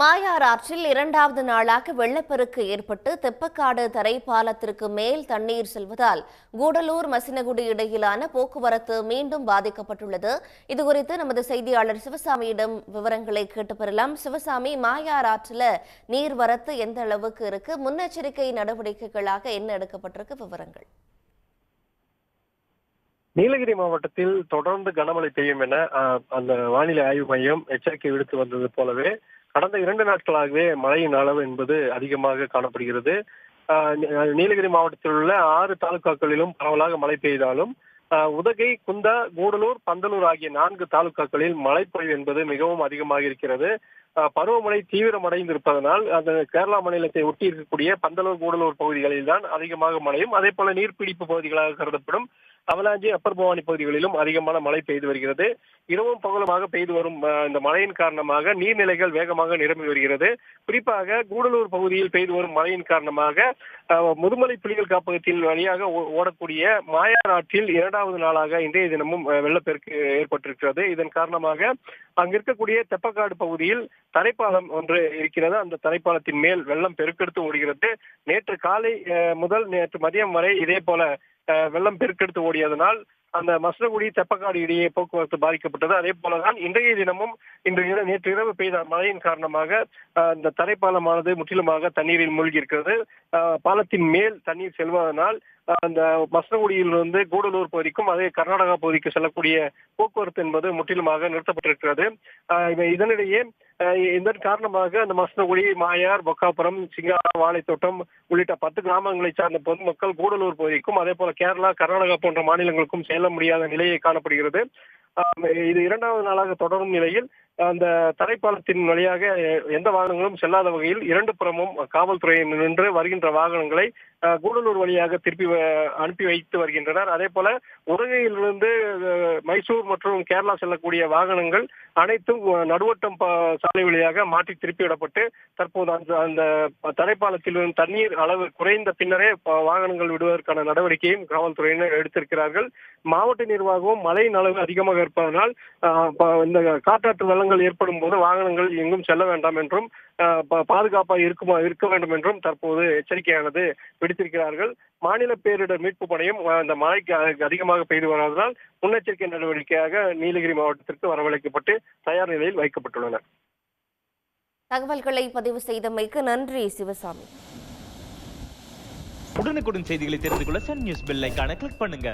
மாயார் ஆற்றில் இரண்டாவது நாளாக வெள்ளப்பெருக்கு ஏற்பட்டு தெப்பக்காடு தரைப்பாலத்திற்கு மேல் தண்ணீர் செல்வதால் கூடலூர் மசினகுடி இடையிலான போக்குவரத்து மீண்டும் பாதிக்கப்பட்டுள்ளது. இதுகுறித்து நமது செய்தியாளர் சிவசாமியிடம் விவரங்களை கேட்டு பெறலாம். சிவசாமி மாயார் ஆற்றில் நீர்வரத்து எந்த அளவுக்கு இருக்கு? முன்னெச்சரிக்கை நடவடிக்கைகளாக என்ன எடுக்கப்பட்டிருக்கு? விவரங்கள். நீலகிரி மாவட்டத்தில் தொடர்ந்து கனமழை பெய்யும் என அந்த வானிலை ஆய்வு மையம் எச்சரிக்கை விடுத்து வந்தது போலவே கடந்த இரண்டு நாட்களாகவே மழையின் அளவு என்பது அதிகமாக காணப்படுகிறது. நீலகிரி மாவட்டத்தில் உள்ள ஆறு தாலுகாக்களிலும் பரவலாக மழை பெய்தாலும் உதகை குந்தா கூடலூர் பந்தலூர் ஆகிய நான்கு தாலுகாக்களில் மழைப்பொழிவு என்பது மிகவும் அதிகமாக இருக்கிறது. பருவமழை தீவிரமடைந்திருப்பதனால் அந்த கேரளா மாநிலத்தை ஒட்டி இருக்கக்கூடிய பந்தலூர் கூடலூர் பகுதிகளில் தான் அதிகமாக மழையும் அதே போல நீர்பிடிப்பு பகுதிகளாக கருதப்படும் அவலாஞ்சி அப்பர் பவானி பகுதிகளிலும் அதிகமான மழை பெய்து வருகிறது. இரவும் பகலுமாக பெய்து வரும் இந்த மழையின் காரணமாக நீர்நிலைகள் வேகமாக நிரம்பி வருகிறது. குறிப்பாக கூடலூர் பகுதியில் பெய்து வரும் மழையின் காரணமாக முதுமலை புலிகள் காப்பகத்தின் வழியாக ஓ- ஓடக்கூடிய மாயார் ஆற்றில் இரண்டாவது நாளாக இன்றைய தினமும் வெள்ளப்பெருக்கு ஏற்பட்டிருக்கிறது. இதன் காரணமாக அங்க இருக்கக்கூடிய தெப்பக்காடு பகுதியில் தரைப்பாலம் ஒன்று இருக்கிறது. அந்த தரைப்பாலத்தின் மேல் வெள்ளம் பெருக்கெடுத்து ஓடுகிறது. நேற்று காலை முதல் நேற்று மதியம் வரை இதே போல அஹ், வெள்ளம் பெருக்கெடுத்து ஓடியதனால் அந்த மசனகுடி தெப்பக்காடு இடையே போக்குவரத்து பாதிக்கப்பட்டது. அதே போலதான் இன்றைய தினமும் இன்று நேற்று இரவு பெய்த மழையின் காரணமாக அந்த இந்த தரைப்பாலமானது முற்றிலுமாக தண்ணீரில் மூழ்கி இருக்கிறது. பாலத்தின் மேல் தண்ணீர் செல்வதனால் அந்த மசனகுடியில் இருந்து கூடலூர் பகுதிக்கும் அதே கர்நாடகா பகுதிக்கு செல்லக்கூடிய போக்குவரத்து என்பது முற்றிலுமாக நிறுத்தப்பட்டிருக்கிறது. இதனிடையே இதன் காரணமாக அந்த மசனகுடி மாயார் பொக்காபுரம் சிங்காரா வாழைத்தோட்டம் உள்ளிட்ட பத்து கிராமங்களை சார்ந்த பொதுமக்கள் கூடலூர் பகுதிக்கும் அதே போல கேரளா கர்நாடகா போன்ற மாநிலங்களுக்கும் செல்ல முடியாத நிலையை காணப்படுகிறது. இது இரண்டாவது நாளாக தொடரும் நிலையில் அந்த தரைப்பாலத்தின் வழியாக எந்த வாகனங்களும் செல்லாத வகையில் இரண்டு புறமும் காவல்துறையினர் நின்று வருகின்ற வாகனங்களை கூடலூர் வழியாக திருப்பி வ- அனுப்பி வைத்து வருகின்றனர். அதே போல உதகையிலிருந்து மைசூர் மற்றும் கேரளா செல்லக்கூடிய வாகனங்கள் அனைத்தும் நடுவட்டம் சாலை வழியாக மாற்றி திருப்பிவிடப்பட்டு தற்போது அந்த அந்த தரைப்பாலத்தில் தண்ணீர் அளவு குறைந்த பின்னரே வாகனங்கள் விடுவதற்கான நடவடிக்கையும் காவல்துறையினர் எடுத்திருக்கிறார்கள். மாவட்ட நிர்வாகமும் மழையின் அளவு அதிகமாக இருப்பதனால் இந்த காற்றாற்று இந்த வெள்ளங்கள் ஏற்படும் போது வாகனங்கள் எங்கும் செல்ல வேண்டாம் என்றும் பாதுகாப்பாக இருக்குமா இருக்க வேண்டும் என்றும் தற்போது எச்சரிக்கையானது விடுத்திருக்கிறார்கள். மாநில பேரிடர் மீட்பு படையும் ஆஹ், இந்த மழைக்கு அதிகமாக பெய்து வருவதால் முன்னெச்சரிக்கை நடவடிக்கையாக நீலகிரி மாவட்டத்திற்கு வரவழைக்கப்பட்டு தயார் நிலையில் வைக்கப்பட்டுள்ளனர் தகவல்களை பதிவு செய்தமைக்கு நன்றி சிவசாமி. உடனுக்குடன் செய்திகளை தெரிந்து கொள்ள சன் நியூஸ் பெல் ஐகானை கிளிக் பண்ணுங்க.